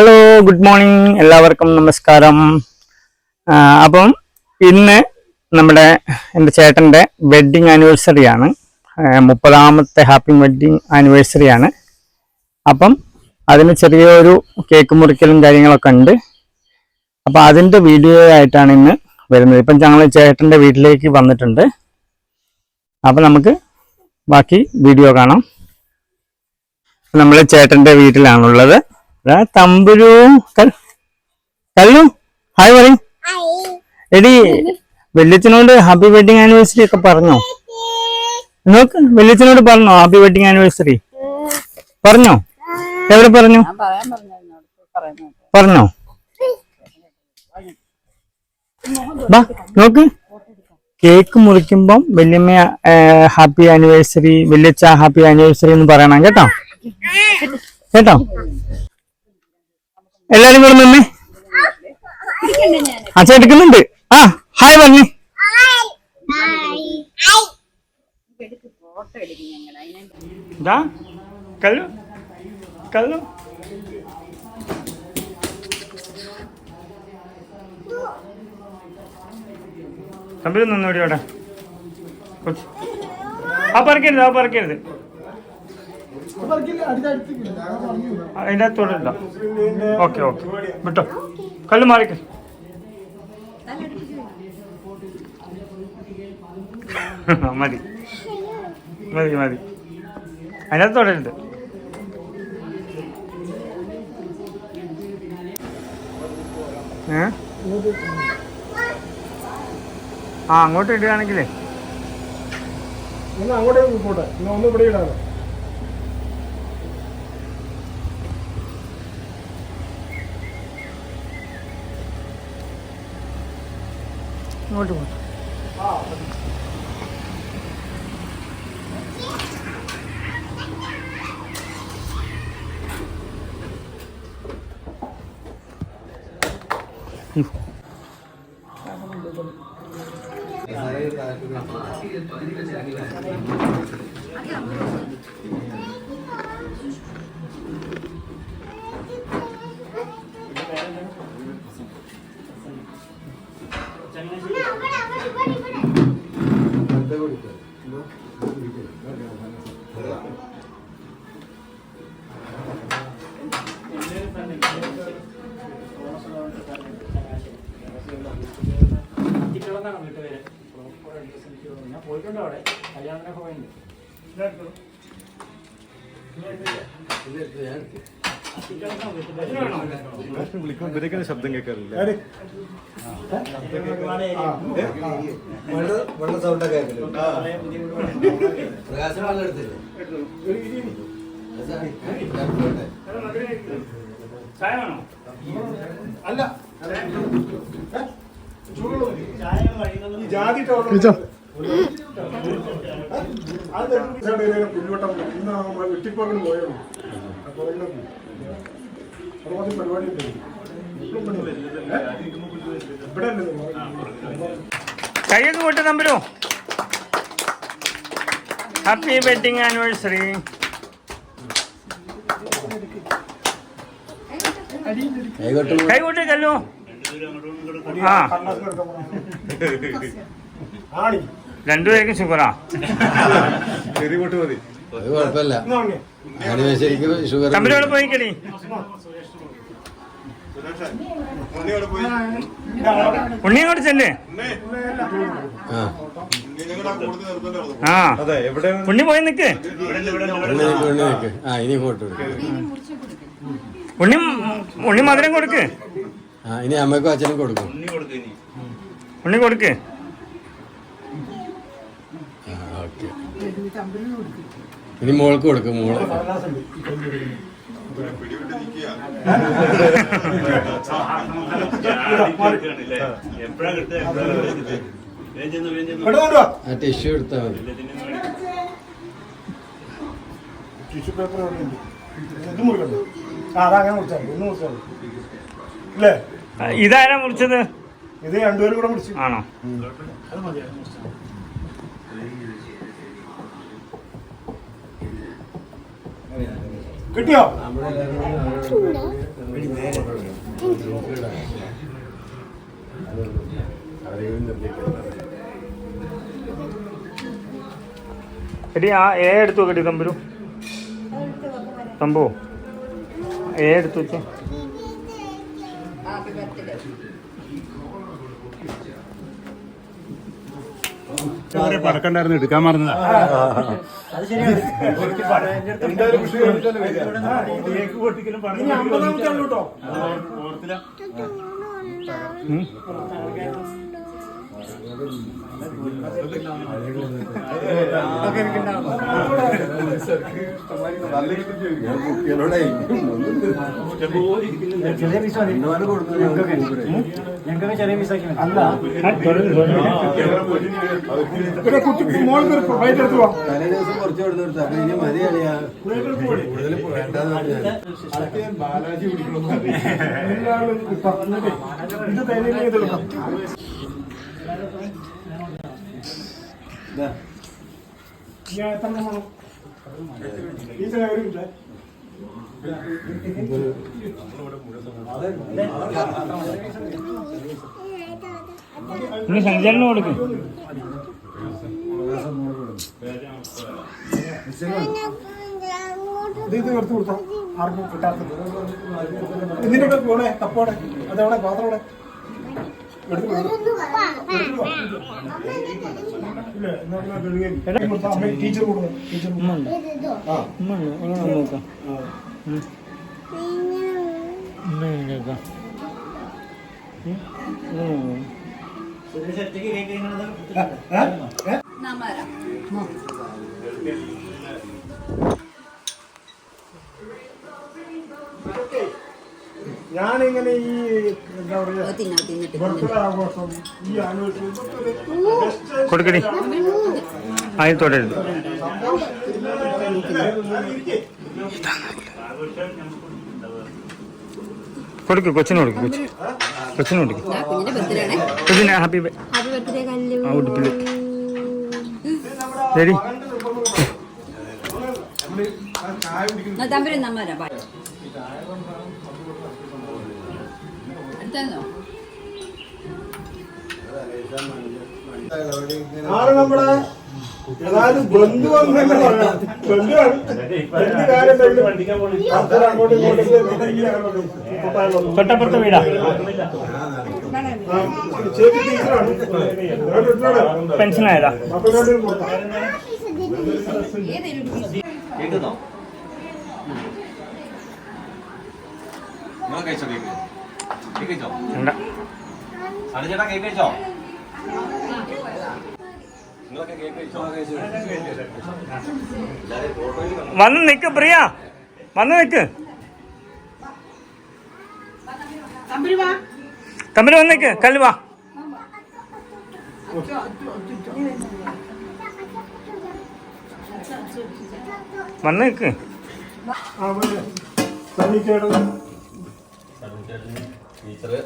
Hello good morning എല്ലാവർക്കും നമസ്കാരം. അപ്പം ഇന്ന് നമ്മുടെ എന്റെ ചേട്ടന്റെ വെഡ്ഡിങ് ആനിവേഴ്സറി ആണ്. ആ, മുപ്പതാമത്തെ ഹാപ്പി വെഡ്ഡിങ് ആനിവേഴ്സറി ആണ്. അപ്പം അതിന് ചെറിയൊരു കേക്ക് മുറിക്കലും കാര്യങ്ങളൊക്കെ ഉണ്ട്. അപ്പം അതിന്റെ വീഡിയോ ആയിട്ടാണ് ഇന്ന് വരുന്നത്. ഇപ്പം ഞങ്ങൾ ചേട്ടന്റെ വീട്ടിലേക്ക് വന്നിട്ടുണ്ട്. അപ്പം നമുക്ക് ബാക്കി വീഡിയോ കാണാം. നമ്മൾ ചേട്ടന്റെ വീട്ടിലാണുള്ളത്. തമ്പുരു കല്ലു? ഹായ് പറയും. എടി വല്യച്ഛനോട് ഹാപ്പി വെഡിങ് ആനിവേഴ്സറി ഒക്കെ പറഞ്ഞോ? നോക്ക് വല്യച്ഛനോട് പറഞ്ഞോ ഹാപ്പി വെഡിങ് ആനിവേഴ്സറി? പറഞ്ഞോ? എവിടെ പറഞ്ഞു? പറഞ്ഞു ബാ നോക്ക്. കേക്ക് മുറിക്കുമ്പം വല്യമ്മ ഹാപ്പി ആനിവേഴ്സറി വല്യച്ഛ ഹാപ്പി ആനിവേഴ്സറി എന്ന് പറയണം കേട്ടോ? കേട്ടോ? എല്ലാരും കൂടെ നിന്നെ അച്ഛൻ എടുക്കുന്നുണ്ട് ആ ഹായ് പറഞ്ഞു ഇതാ തമ്മിൽ നിന്നോടി അവിടെ കൊച്ച്. ആ പറക്കരുത് ആ പറിക്കരുത്. അതിന്റെ അകത്തോടെ ഓക്കെ ഓക്കെ. വിട്ടോ. കല്ല് മാറിക്ക. മതി. മതി മതി. അതിനകത്ത് തുടരുത് ഏ? ആ അങ്ങോട്ട് ഇടുകയാണെങ്കിലേ. ഒന്ന് അങ്ങോട്ടേക്ക് പോട്ടെ. ഒന്നും ഒന്ന് ഇവിടെ ഇടാനോ ഇങ്ങോട്ട് വിളിക്കുമ്പോൾ ഇവരൊക്കെ ശബ്ദം കേൾക്കാറില്ല അല്ല പുല്ലുവട്ടം ഇന്ന് നമ്മൾ പോയോ കൈയൊക്കെ കൂട്ടി തമ്പുരു. ഹാപ്പി വെഡിങ് ആനിവേഴ്സറി കൈ കൂട്ടി കല്ലു ആ. രണ്ടുപേർക്കും ഷുഗറാ കുഴപ്പമില്ല. തമ്പുരോട് പോയിക്കണി ഉണ്ണി അങ്ങോട്ട് ചെല്ലേ. ആ. ആ അതെ എവിടെ ഉണ്ണി പോയി നിക്ക്. ആ ഇനി ഫോട്ടോ എടുക്കും ഉണ്ണി ഉണ്ണി മധുരം കൊടുക്ക് ആ ഇനി അമ്മക്കും അച്ഛനും കൊടുക്കും ഉണ്ണി കൊടുക്ക് ഇനി മോൾക്ക് കൊടുക്കും മോൾ. ആ ടിഷ്യൂ എടുത്താൽ മതി ടിഷ്യൂ പേപ്പർ. ഇത് മുറിക്കണ്ടോ? അതങ്ങനെ മുറിച്ചാൽ മുറിച്ചാൽ ഇതാരാ മുറിച്ചത് ഇത് രണ്ടുപേരും കൂടെ മുറിച്ചു ആണോ? കിട്ടിയോ? എടി ആ ഏ എടുത്തു വെക്കടി തമ്പുരു. തമ്പു ഏ എടുത്തു വെച്ചോ. പടക്കണ്ടായിരുന്നു എടുക്കാൻ മറന്നതാ. ഇനി ഒരു ഫ്ലൈറ്റ് എടുത്തു പോവാം തലേ ദിവസം കുറച്ച് കൊടുത്തു കൊടുത്തു അപ്പൊ ഇനി മതി അറിയാ കൂടുതൽ വേണ്ടെന്ന് പറഞ്ഞാൽ ബാലാജി പിടിക്കണം ഇത് തേനീനെ ഇതെടുക്കാം ഞാൻ എത്ര എണ്ണം വേണം ടീച്ചറെ ഒരു മിനിറ്റ് ഇനി സഞ്ചാരം കൊടുക്കും. ഇത് എടുത്ത് ആർക്കും ഇതിന്റെ പോണേ? കപ്പോടെ? അതവിടെ? പാത്രം ടീച്ചർ കൊടുക്കും ടീച്ചർ. ആ നോക്കാം കേൾക്കാം ഞാനിങ്ങനെ ഈ എന്താ പറയുക ബർത്ത്ഡേ ആഘോഷം ഈ ആനിവേഴ്സറി ഇതൊക്കെ ഒരു best കൊടുക്കടി. ആയി തുടരുത്. കൊടുക്ക് കൊച്ചിന് കൊടുക്ക് കൊച്ചു. കൊച്ചിന് കൊടുക്ക്. കൊച്ചിന് ഹാപ്പി ആ ഉടുപ്പിൽ ശരി. തമ്പര് നമ്മരാ നമ്മുടെ അതായത് ബന്ധുവാണ് കാര്യം അങ്ങോട്ടും ഇങ്ങോട്ടും കൊട്ടാരം തൊട്ടപ്പുറത്തെ വീടാ. ആ, ചേച്ചി ടീച്ചറാണ്. ഇവിടെ ഇട്ടോടെ. പെൻഷനായതാ. മക്കളോട് കൊടുക്കാം. കേൾക്കുന്നോ? നിങ്ങൾ കഴിച്ചോ കേക്ക് കഴിച്ചോ കണ്ടു വന്ന് നിക്ക് പ്രിയ. വന്ന് നിക്ക്. തമ്മിൽ വന്ന് നിക്ക്. കല്ലുവാ വന്ന് നിക്ക്. ആ, ചേട്ടൻ ടീച്ചറ്.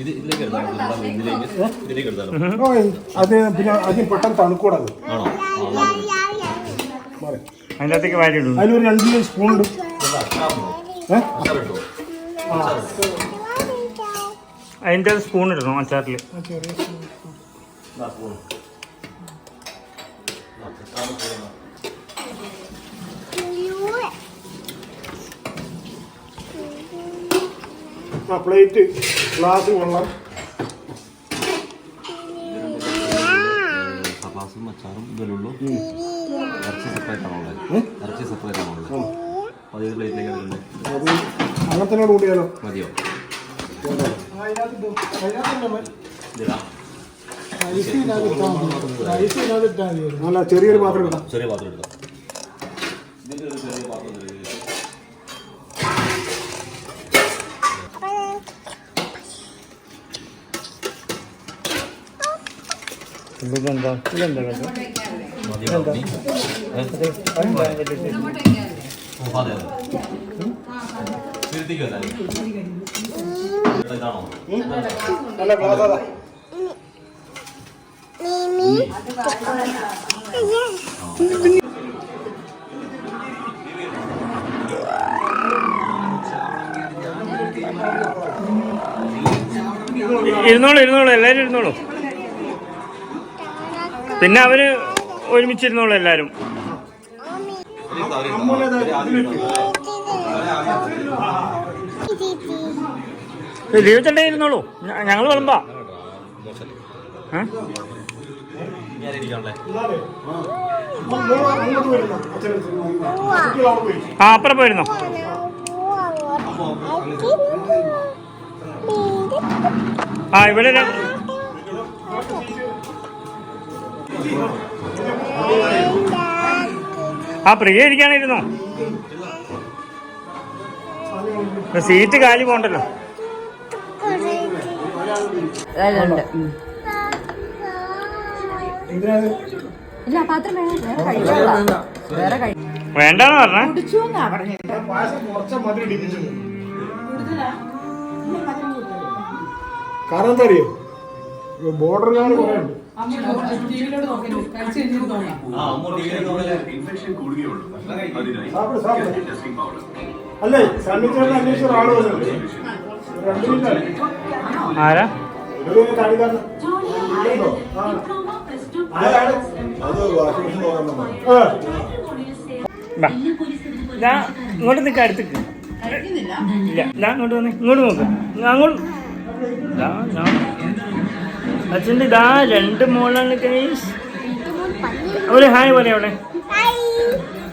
ഇത് ഇതിലേക്ക് ഇതിലേക്ക് എടുത്താലോ അത് പിന്നെ അതിന് പെട്ടെന്ന് തണുക്കൂടത്. ആണോ? അതിന്റെ അകത്തേക്ക് വാരി ഇടുന്നു അതിലൊരു രണ്ട് സ്പൂൺ ഏ? അതിന്റെ സ്പൂൺ ഇടണം? അച്ചാറിൽ ആ പ്ലേറ്റ് ഗ്ലാസ് വെള്ളം. സപ്പാസും അച്ചാറും ഇതിലുള്ളൂ ഇറച്ചി സെപ്പറേറ്റ് ആണോ ഉള്ളത് ഇറച്ചി സെപ്പറേറ്റ് ആണോ ഉള്ളത് അപ്പോൾ അത് പ്ലേറ്റിലേക്ക് എടുക്കുന്നത് അത് അങ്ങനത്തിനോട് കൂടിയാലോ മതിയോ? നല്ല ചെറിയൊരു പാത്രം ഇടാം. ചെറിയ പാത്രം എടുക്കാം ഇതിന്റെ ഒരു ചെറിയ പാത്രം എടുക്കുക. ഇതെന്താ ഇതെന്താ കേട്ടോ മതിയോ നീ? ഏ? ഓ, അതെ അതെ തിരുത്തിക്കോ എന്തായാലും ഇവിടെ ഇതാണോ നല്ല ഗ്ലാസ് ഇരുന്നോളൂ ഇരുന്നോളൂ എല്ലാവരും ഇരുന്നോളൂ. പിന്നെ അവർ ഒരുമിച്ചിരുന്നോളൂ എല്ലാരും. ജീവിച്ചണ്ടേ ഇരുന്നോളൂ. ഞങ്ങൾ വിളമ്പാ. ആ അപ്പുറം പോയിരുന്നോ? ആ ഇവിടെ ആ പ്രിയ ഇരിക്കാനിരുന്നോ സീറ്റ് കാലി പോണ്ടല്ലോ വേണ്ടെന്ന് പറഞ്ഞേ. കാരണം എന്താ അറിയോ? അല്ലേ? സണ്ണിച്ചേട്ടൻ അന്വേഷിച്ച ഒരാൾ ആരാ? ഒരു? ആ. ബാ. ദാ ഇങ്ങോട്ട് നിൽക്ക അടുത്തേക്ക്. ഇല്ല. ഞാൻ ഇങ്ങോട്ട് വന്നേ. ഇങ്ങോട്ട് നോക്ക്. അങ്ങോട്ട്. ദാ. അച്ഛന്റെ ഇതാ രണ്ട് മോളാണ് ഗൈസ്. അവിടെ ഹായ് പറയാം അവിടെ.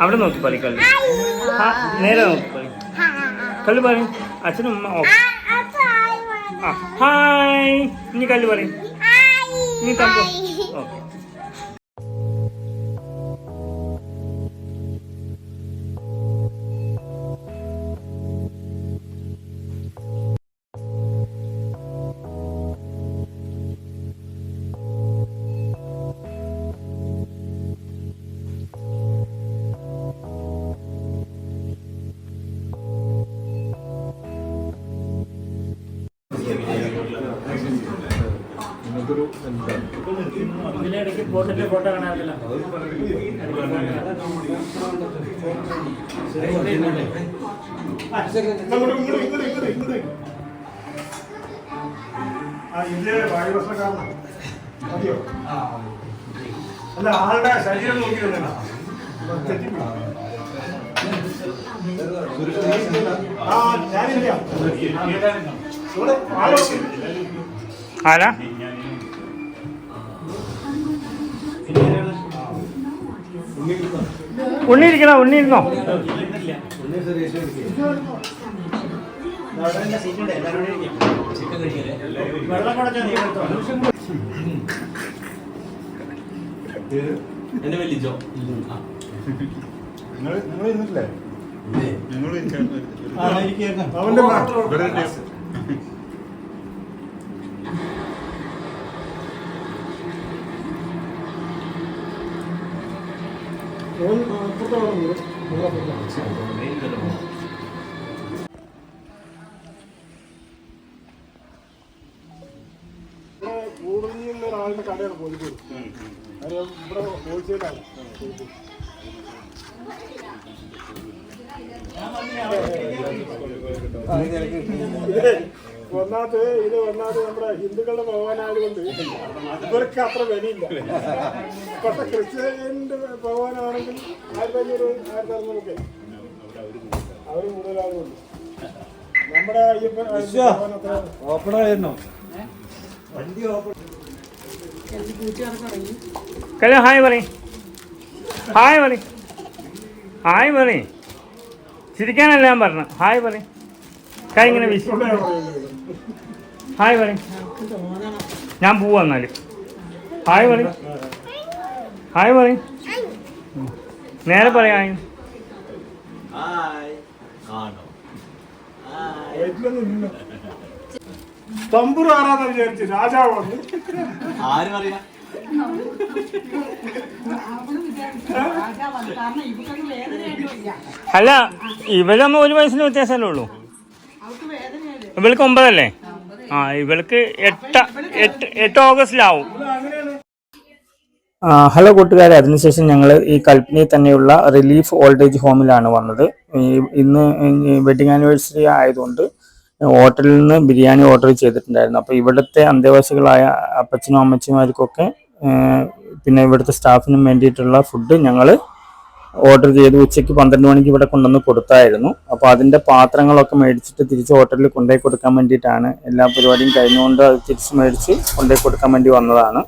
അവിടെ നോക്കി പറ കള്ളി. നേരെ നോക്കി പറ കള്ളി പറയും. അച്ഛനും ഉമ്മ ഓക്കെ ഹായ്. ഇനി കള്ളി പറയും. ഇനി തമ്പോ. ഇന്ത്യയിലെ ഫോട്ടോ കാണാറില്ല അല്ല ആളുടെ ശരീരം നോക്കി വന്നേടാ. തെറ്റിപ്പോയി. ആ ഞാനില്ല ആരാ? ഉണ്ണി ഇരിക്കണോ ഉണ്ണി ഇരുന്നോ എന്റെ വലിയ ജോ നിങ്ങൾ നിങ്ങൾ ഇരുന്നിട്ടില്ലേ ഞങ്ങൾ അവന്റെ മാ- ഇവിടെ ഒരു ടേസ്റ്റ്. ഓൻ അപ്പുറത്താണ് വീട്. നിങ്ങൾ അപ്പുറത്താണ്. ഇവിടെ കൂടുതൽ ഒരാളുടെ ഇത് ഒന്നാമത് നമ്മുടെ ഹിന്ദുക്കളുടെ ഭഗവാനായതുകൊണ്ട് ഇവർക്ക് അത്ര വിലയില്ല. പക്ഷെ ക്രിസ്ത്യന്റെ ഭഗവാനാണെങ്കിൽ ആയിരത്തി അഞ്ഞൂറ് ആയിരത്തി അറുന്നൂറൊക്കെ അവർ കൂടുതലാകുന്നുണ്ട് നമ്മുടെ അയ്യപ്പൻ ഭഗവാൻ അത്ര ഓപ്പണായിരുന്നു കല ഹായ് പറയും ഹായ് പറയും ഹായ് പറയും ചിരിക്കാനല്ല ഞാൻ പറഞ്ഞു ഹായ് പറയും കൈ ഇങ്ങനെ വീശി. ഹായ് പറയും ഞാൻ പോവാ എന്നാൽ. ഹായ് പറയും ഹായ് പറയും നേരെ പറയാം ഹായ് ആണോ വയറ്റിലൊന്നും ആരാന്ന് വിചാരിച്ചു രാജാവ് വന്നു ആരും അറിയാം അല്ല ഇവരമ്മ ഒരു വയസ്സിന് വ്യത്യാസമല്ലേ ഉള്ളൂ? ഇവൾക്ക് ഒമ്പതല്ലേ? ആ ഇവൾക്ക് എട്ട് എട്ട് എട്ട് ഓഗസ്റ്റിലാവും. ഹലോ കൂട്ടുകാരെ അതിനുശേഷം ഞങ്ങൾ ഈ കൽപ്പനയിൽ തന്നെയുള്ള റിലീഫ് ഓൾഡേജ് ഹോമിലാണ് വന്നത്. ഇന്ന് വെഡിങ് ആനിവേഴ്സറി ആയതുകൊണ്ട് ഹോട്ടലിൽ നിന്ന് ബിരിയാണി ഓർഡർ ചെയ്തിട്ടുണ്ടായിരുന്നു. അപ്പോൾ ഇവിടുത്തെ അന്തേവാസികളായ അപ്പച്ചനും അമ്മച്ചിമാർക്കൊക്കെ പിന്നെ ഇവിടുത്തെ സ്റ്റാഫിനും വേണ്ടിയിട്ടുള്ള ഫുഡ് ഞങ്ങൾ ഓർഡർ ചെയ്ത്. ഉച്ചയ്ക്ക് പന്ത്രണ്ട് മണിക്ക് ഇവിടെ കൊണ്ടുവന്ന് കൊടുത്തായിരുന്നു. അപ്പോൾ അതിന്റെ പാത്രങ്ങളൊക്കെ മേടിച്ചിട്ട് തിരിച്ച് ഹോട്ടലിൽ കൊണ്ടുപോയി കൊടുക്കാൻ വേണ്ടിയിട്ടാണ് എല്ലാ പരിപാടിയും കഴിഞ്ഞുകൊണ്ട് അത് തിരിച്ച് മേടിച്ച് കൊണ്ടുപോയി കൊടുക്കാൻ വേണ്ടി വന്നതാണ്.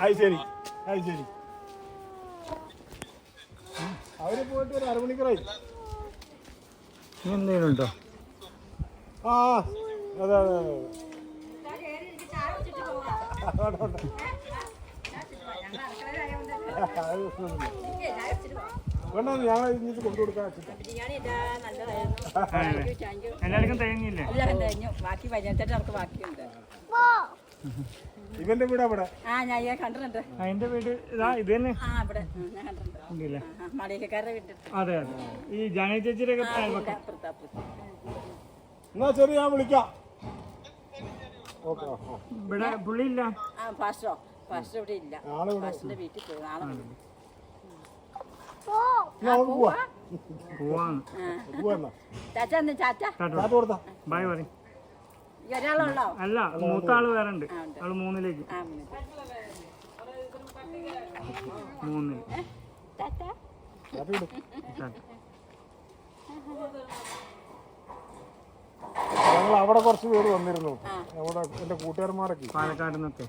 അത് ശരി. അത് ശരി. അവർ പോയിട്ട് ഒരു അരമണിക്കൂറായി. എന്തെങ്കിലും ഉണ്ടോ ആ അതെ അതെ അതെ. വേണ്ട ഞങ്ങൾ ഇഞ്ഞിട്ട് കൊണ്ടു കൊടുക്കാൻ എല്ലാവർക്കും തേങ്ങിയില്ലേ? ബാക്കി നമുക്ക് ബാക്കിയുണ്ട്. ഇവന്റെ വീട് അവിടെ? ആ ഞാൻ കണ്ടിട്ടുണ്ട്. അതിന്റെ വീട് ഇതാ ഇത് തന്നെ? അതെ അതെ. ഈ ജാനി ചേച്ചിയുടെ ഒക്കെ എന്നാ ശരി ഞാൻ വിളിക്കാം. ഇവിടെ പുള്ളിയില്ല ആ ഫാസ്റ്റോ പാസ്റ്റർ ഇവിടെ ഇല്ല. ആൾ ഇവിടെ വീട്ടിൽ പോയി നാളെ വരും. നമുക്ക് പോവാ. പോവാന്ന്. പോവാ ചാച്ച ചാച്ച. ബൈ പറയും. അല്ല മൂത്ത ആൾ വേറെ ഉണ്ട്. ആൾ മൂന്നിലേക്ക്. ചാച്ച ഞങ്ങൾ അവിടെ കുറച്ച് പേര് വന്നിരുന്നു. അവിടെ എന്റെ കൂട്ടുകാരന്മാരൊക്കെ. പാലക്കാട് നിന്നൊക്കെ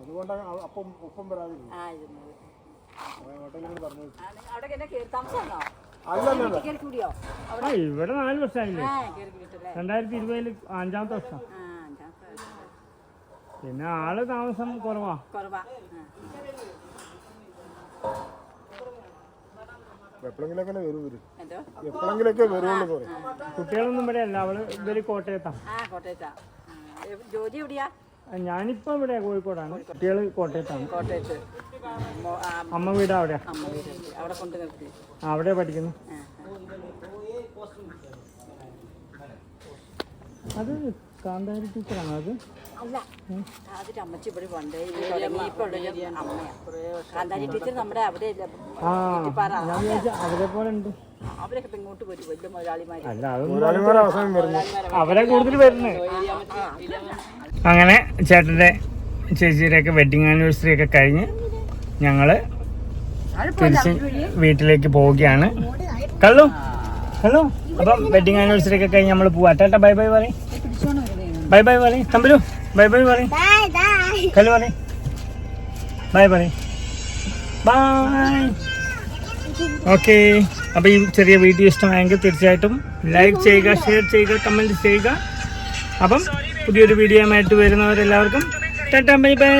അതുകൊണ്ടാണ് അപ്പം ഒപ്പം വരാതിരുന്നു ആ ഇരുന്നത് ഹോട്ടലിൽ പറഞ്ഞു അവിടെ എന്നെ ആ ഇവിടെ നാല് വർഷമായില്ലേ? രണ്ടായിരത്തി ഇരുപതിൽ അഞ്ചാമത്തെ വർഷം. പിന്നെ ആൾ താമസം കുറവാ. കുറവാ. ആ. എപ്പോഴെങ്കിലൊക്കെ വരും ഇവർ. എന്തോ? എപ്പോഴെങ്കിലൊക്കെ വരുള്ളൂ കുട്ടികളൊന്നും ഇവിടെ അല്ല അവൾ ഇവർ കോട്ടയത്താ. ആ കോട്ടയത്താ. ജോലി എവിടെയാ? ഞാനിപ്പോ ഇവിടെ കോഴിക്കോടാണ്. കുട്ടികൾ കോട്ടയത്താണ്. കോട്ടയത്ത്. അമ്മ വീട് അവിടെ. അവിടെ. കൊണ്ട് നിർത്തി. ആ, അവിടെ പഠിക്കുന്നു. അത് കാന്താരി ടീച്ചറാണ് അത്? അതിന്റെ അമ്മച്ചി ഇവിടെ പണ്ടേ ഉള്ളൊരു അമ്മയാ. കാന്താരി ടീച്ചർ നമ്മുടെ അവിടെ അവരെ പോലെ ഉണ്ട്. അവരൊക്കെ ഇങ്ങോട്ട് വരും വലിയ മുതലാളിമാര്. അല്ല അതൊന്നും മുതലാളിമാരെ അവസാനം വരുന്നു. അവരെ കൂടുതൽ വരുന്നത്. അങ്ങനെ ചേട്ടന്റെ ചേച്ചിയുടെയൊക്കെ വെഡിങ് ആനിവേഴ്സറി ഒക്കെ കഴിഞ്ഞ് ഞങ്ങൾ തിരിച്ച് വീട്ടിലേക്ക് പോവുകയാണ്. കള്ളു കള്ളു. അപ്പം വെഡിങ് ആനിവേഴ്സറി ഒക്കെ കഴിഞ്ഞ് നമ്മൾ പോവാ. ടാറ്റ ബൈ ബൈ പറയും. ബൈ ബൈ പറയും. തമ്പരു. ബൈ ബൈ പറയും കല്ലു പറയും ബൈ പറയും ബൈ ഓക്കെ അപ്പോൾ ഈ ചെറിയ വീഡിയോ ഇഷ്ടമായെങ്കിൽ തീർച്ചയായിട്ടും ലൈക്ക് ചെയ്യുക ഷെയർ ചെയ്യുക കമന്റ് ചെയ്യുക. അപ്പം പുതിയൊരു വീഡിയോ ആയിട്ട് വരുന്നവരെല്ലാവർക്കും ടാറ്റ ബൈ ബൈ